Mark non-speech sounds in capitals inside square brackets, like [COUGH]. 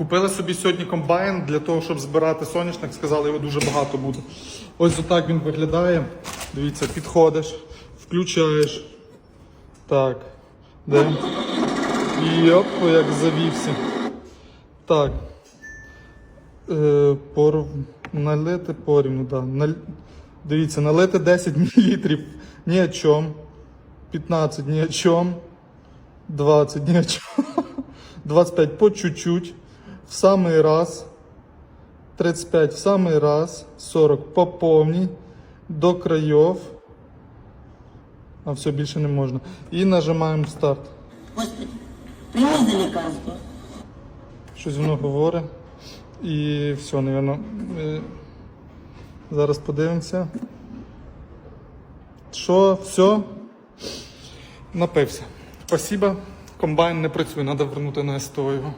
Купили собі сьогодні комбайн для того, щоб збирати соняшник. Сказали, його дуже багато буде. Ось отак він виглядає. Дивіться, підходиш, включаєш. Так. Де? Йоп, як завівся. Так. Е, пор... Налити порівну, да. Наль... Дивіться, налити 10 мл. Ні о чому. 15 ні о чому. 20 ні о чому. [LAUGHS] 25 по чуть-чуть. В самий раз. 35 в самий раз. 40 по повній. До країв. А все більше не можна. І нажимаємо старт. Господи, за. Щось воно говорить. І все, напевно. Зараз подивимося. Що, все? Напився. Спасибо. Комбайн не працює, треба вернути на СТО його.